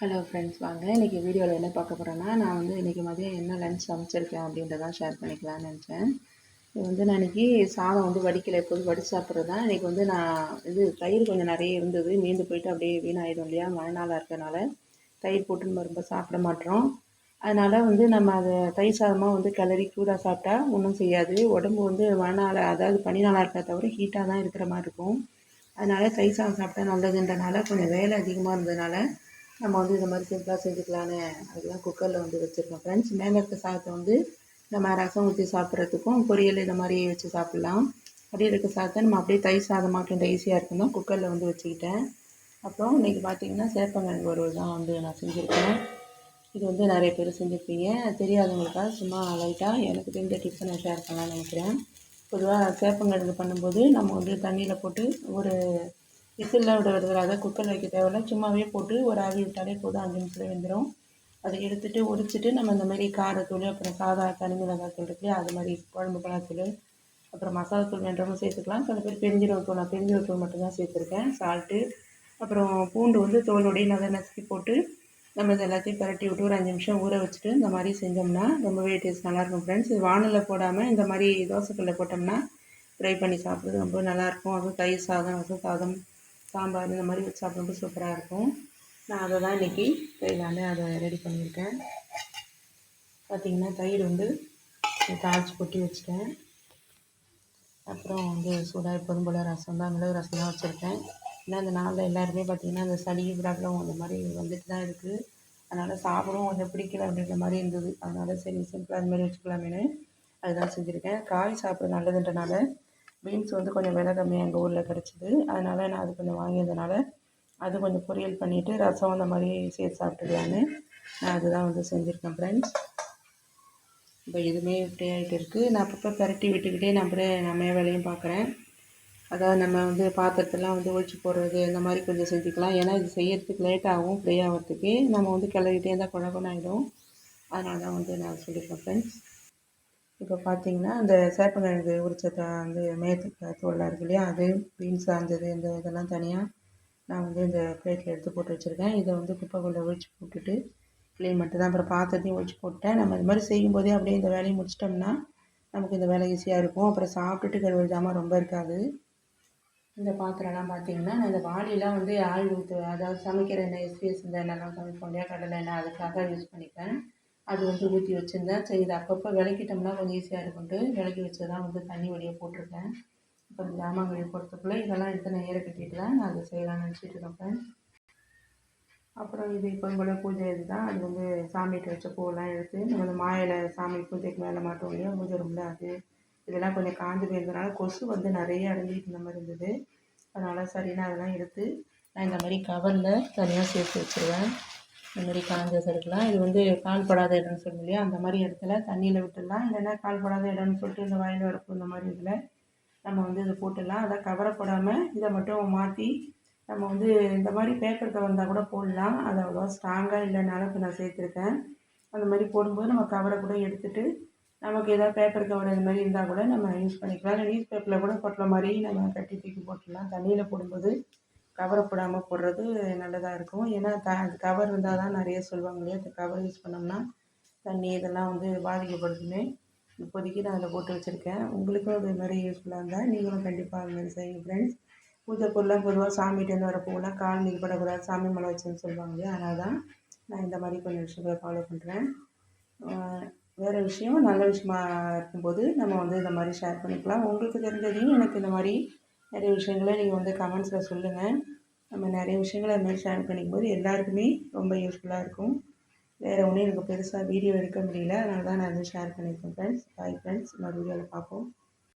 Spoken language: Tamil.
ஹலோ ஃப்ரெண்ட்ஸ் வாங்க. இன்றைக்கி வீடியோவில் என்ன பார்க்க போகிறேன்னா நான் வந்து இன்றைக்கி மதியம் என்ன லஞ்ச் சமைச்சிருக்கேன் அப்படின்றதான் ஷேர் பண்ணிக்கலாம்னு நினச்சேன். இது வந்து நான் இன்றைக்கி சாதம் வந்து வடிக்கலை எப்போதும் வடித்து சாப்பிட்றது தான் இன்றைக்கி வந்து நான் இது தயிர் கொஞ்சம் நிறைய இருந்தது. மீந்து போயிட்டு அப்படியே வீணாயிடும் இல்லையா? மழை நாளாக இருக்கனால தயிர் போட்டு நம்ம ரொம்ப சாப்பிட மாட்டோம். அதனால் வந்து நம்ம அதை தயிர் சாதமாக வந்து கிளறி சூடாக சாப்பிட்டா ஒன்றும் செய்யாது. உடம்பு வந்து மழை நாள் அதாவது பனி நாளாக இருக்கிற தவிர ஹீட்டாக தான் இருக்கிற மாதிரி இருக்கும். அதனால் தயிர் சாதம் சாப்பிட்டா நல்லதுன்றனால கொஞ்சம் வேலை அதிகமாக இருந்ததுனால நம்ம வந்து இந்த மாதிரி சிம்பிளாக செஞ்சுக்கலான்னு அதெல்லாம் குக்கரில் வந்து வச்சுருக்கோம். ஃப்ரெண்ட்ஸ் மேலே இருக்க சாதத்தை வந்து நம்ம ரசம் ஊற்றி சாப்பிட்றதுக்கும் பொரியல் இந்த மாதிரி வச்சு சாப்பிட்லாம். அப்படியே இருக்க சாதத்தை நம்ம அப்படியே தயிர் சாதமாக்கின்ற ஈஸியாக இருக்குன்னா குக்கரில் வந்து வச்சுக்கிட்டேன். அப்புறம் இன்றைக்கி பார்த்தீங்கன்னா சேப்பங்கிழங்கு வறுவல் தான் வந்து நான் செஞ்சுருக்கேன். இது வந்து நிறைய பேர் செஞ்சுருப்பீங்க. தெரியாதவங்களுக்காக சும்மா லைட்டாக எனக்கு தெரிஞ்ச டிப்ஸை நான் ஷேர் பண்ணலாம்னு நினைக்கிறேன். பொதுவாக சேப்பங்கிழங்கு பண்ணும்போது நம்ம வந்து தண்ணியில் போட்டு ஒரு விசிலில் விட விடுறதாக குக்கர் வைக்க தேவையில்ல. சும்மாவே போட்டு ஒரு ஆவி விட்டாலே போதும். அஞ்சு நிமிஷத்தில் வெந்துடும் அதை எடுத்துகிட்டு உரிச்சிட்டு நம்ம இந்த மாதிரி காரத்தூள் அப்புறம் சாதா தனி மிளகாய் தூள் இருக்கு அது மாதிரி குழம்பு மிளகாத்தூள் அப்புறம் மசாலா தூள் வேண்டவங்க சேர்த்துக்கலாம். சில பேர் பெருஞ்சீரகத்தூள் நான் பெருஞ்சீரகத்தூள் மட்டும்தான் சேர்த்துருக்கேன். சால்ட்டு அப்புறம் பூண்டு வந்து தோலோடையும் நல்லா நசுக்கி போட்டு நம்ம இது எல்லாத்தையும் பரட்டி விட்டு ஒரு அஞ்சு நிமிஷம் ஊற வச்சுட்டு இந்த மாதிரி செஞ்சோம்னா ரொம்பவே டேஸ்ட் நல்லாயிருக்கும் ஃப்ரெண்ட்ஸ் இது வானலில் போடாமல் இந்த மாதிரி தோசைக்கல்ல போட்டோம்னா ஃப்ரை பண்ணி சாப்பிட்றது ரொம்ப நல்லாயிருக்கும் அதுவும் தயிர் சாதம் ரசம் சாதம் சாம்பார் இந்த மாதிரி வச்சு சாப்பிடும்போது சூப்பராக இருக்கும். நான் அதை தான் இன்றைக்கி செய்யலான்னு அதை ரெடி பண்ணியிருக்கேன். பார்த்திங்கன்னா தயிர் வந்து தாளித்து கொட்டி வச்சுட்டேன். அப்புறம் வந்து சூடாக எப்போதும் போல் ரசம் தான் மிளகு ரசம் தான் வச்சுருக்கேன். ஏன்னா இந்த நாளில் எல்லாருமே பார்த்திங்கன்னா அந்த சளி ப்ராப்ளம் அந்த மாதிரி வந்துட்டு தான் இருக்குது அதனால் சாப்பிடவும் கொஞ்சம் பிடிக்கல அப்படின்ற மாதிரி இருந்தது. அதனால் சரி சிம்பிளாக அது மாதிரி வச்சுக்கலாமேனு அதுதான் செஞ்சுருக்கேன். காய் சாப்பிட நல்லதுன்றனால பீன்ஸ் வந்து கொஞ்சம் விலை கம்மியாக எங்கள் ஊரில் கிடச்சிது. அதனால் நான் அது கொஞ்சம் வாங்கியதுனால அது கொஞ்சம் பொரியல் பண்ணிவிட்டு ரசம் அந்த மாதிரி சேர்த்து சாப்பிட்டுக்கலான்னு நான் அதுதான் வந்து செஞ்சுருக்கேன் ஃப்ரெண்ட்ஸ் இப்போ இதுவுமே இப்படி ஆகிட்டு இருக்குது நான் அப்பப்போ பரட்டி விட்டுக்கிட்டே நான் அப்படியே நம்ம வேலையும் பார்க்குறேன் அதாவது நம்ம வந்து பாத்திரத்தெல்லாம் வந்து ஒழிச்சு போடுறது இந்த மாதிரி கொஞ்சம் செஞ்சுக்கலாம். ஏன்னா இது செய்யறதுக்கு லேட் ஆகும் ஃப்ரீ ஆகிறதுக்கு நம்ம வந்து கிளறிட்டே இருந்தால் குழப்பம் ஆகிடும் அதனால தான் வந்து நான் சொல்லியிருக்கேன் ஃப்ரெண்ட்ஸ் இப்போ பார்த்தீங்கன்னா அந்த சேப்பங்கிழங்கு உரிச்சத்தை வந்து மேத்து தோல்லாம் இருக்கு இல்லையா? அது பீன்ஸ் சார்ந்தது இந்த இதெல்லாம் தனியாக நான் வந்து இந்த பிளேட்டில் எடுத்து போட்டு வச்சுருக்கேன். இதை வந்து குப்பைக்குள்ளே ஒழிச்சு போட்டுட்டு க்ளீன் பண்ணிட்டு தான் அப்புறம் பாத்திரத்தையும் ஒழிச்சு போட்டேன் நம்ம இது மாதிரி செய்யும்போதே அப்படியே இந்த வேலையை முடிச்சிட்டோம்னா நமக்கு இந்த வேலை ஈஸியாக இருக்கும். அப்புறம் சாப்பிட்டுட்டு கழுவுற ஜாமான் ரொம்ப இருக்காது. இந்த பாத்திரம்லாம் பார்த்தீங்கன்னா நான் இந்த வாளிலாம் வந்து ஆள் ஊற்று அதாவது சமைக்கிற எண்ணெய் எஸ்பிஎஸ் இந்த எண்ணெய்லாம் சமைப்போம் இல்லையா? கடலை எண்ணெய் அதுக்காக யூஸ் பண்ணிப்பேன். அது வந்து ஊற்றி வச்சுருந்தேன். சரி இது அப்பப்போ விளக்கிட்டோம்னா கொஞ்சம் ஈஸியாக இருக்கும்ட்டு விளக்கி வச்சு தான் வந்து தண்ணி வழியாக போட்டிருக்கேன். இப்போ இந்த ஜாமான் போடுறதுக்குள்ளே இதெல்லாம் எடுத்து நான் ஏற கட்டிட்டு தான் நான் அதை செய்யலாம்னு நினச்சிட்டு இருக்கேன் அப்புறம் இது இப்போ போல் பூஜை இது தான் அது வந்து சாமிகிட்ட வச்ச பூவெல்லாம் எடுத்து நம்ம அந்த மாயில சாமி பூஜைக்கு மேலே மாட்டோம் இல்லையா பூஜை ரொம்ப அது இதெல்லாம் கொஞ்சம் காஞ்சு போயிருந்தனால கொசு வந்து நிறைய அடங்கிட்டு இந்த மாதிரி இருந்தது. அதனால் சரின்னு அதெல்லாம் எடுத்து நான் இந்த மாதிரி கவரில் தனியாக சேர்த்து வச்சுருவேன். இந்த மாதிரி காஞ்ச எடுக்கலாம் இது வந்து கால்படாத இடம்னு சொல்லணும் இல்லையா? அந்த மாதிரி இடத்துல தண்ணியில் விட்டுடலாம். இல்லைன்னா கால்படாத இடம்னு சொல்லிட்டு இந்த வாயில் வரப்பு இந்த மாதிரி இதில் நம்ம வந்து இதை போட்டுடலாம். அதை கவரை போடாமல் இதை மட்டும் மாற்றி நம்ம வந்து இந்த மாதிரி பேப்பர் கவர் இருந்தால் கூட போடலாம். அது அவ்வளோவா ஸ்ட்ராங்காக இல்லைனாலும் இப்போ நான் சேர்த்துருக்கேன். அந்த மாதிரி போடும்போது நம்ம கவரை கூட எடுத்துகிட்டு நமக்கு ஏதாவது பேப்பர் கவர் இந்த மாதிரி இருந்தால் கூட நம்ம யூஸ் பண்ணிக்கலாம். இல்லை நியூஸ் பேப்பரில் கூட கொட்டுற மாதிரி நம்ம கட்டி தூக்கி போட்டுடலாம். தண்ணியில் போடும்போது கவரை போடாமல் போடுறது நல்லதாக இருக்கும். ஏன்னா த கவர் இருந்தால் தான் நிறைய சொல்லுவாங்க இல்லையா? அந்த கவர் யூஸ் பண்ணோம்னா தண்ணி இதெல்லாம் வந்து பாதிக்கப்படுதுன்னு இப்போதைக்கு நான் அதில் போட்டு வச்சுருக்கேன். உங்களுக்கும் அது மாதிரி யூஸ்ஃபுல்லாக இருந்தால் நீங்களும் கண்டிப்பாக அது மாதிரி செய்யுங்க ஃப்ரெண்ட்ஸ் பூஜை பொருளாக பொதுவாக சாமிகிட்டேருந்து வர பூவெல்லாம் கால் மிதிப்படக்கூடாது சாமி மலை வச்சுன்னு சொல்லுவாங்க இல்லையா? அதனால் தான் நான் இந்த மாதிரி கொஞ்சம் விஷயங்களை ஃபாலோ பண்ணுறேன் வேறு விஷயம் நல்ல விஷயமா இருக்கும்போது நம்ம வந்து இந்த மாதிரி ஷேர் பண்ணிக்கலாம். உங்களுக்கு தெரிஞ்சதையும் எனக்கு இந்த மாதிரி நிறைய விஷயங்களை நீங்கள் வந்து கமெண்ட்ஸில் சொல்லுங்கள் நம்ம நிறைய விஷயங்களை அது மாதிரி ஷேர் பண்ணிக்கும்போது எல்லாருக்குமே ரொம்ப யூஸ்ஃபுல்லாக இருக்கும். வேறு ஒன்றும் எனக்கு பெருசாக வீடியோ எடுக்க முடியல. அதனால தான் நான் வந்து ஷேர் பண்ணியிருக்கேன் ஃப்ரெண்ட்ஸ் பாய் ஃப்ரெண்ட்ஸ் இன்னொரு வீடியோவில் பார்ப்போம்.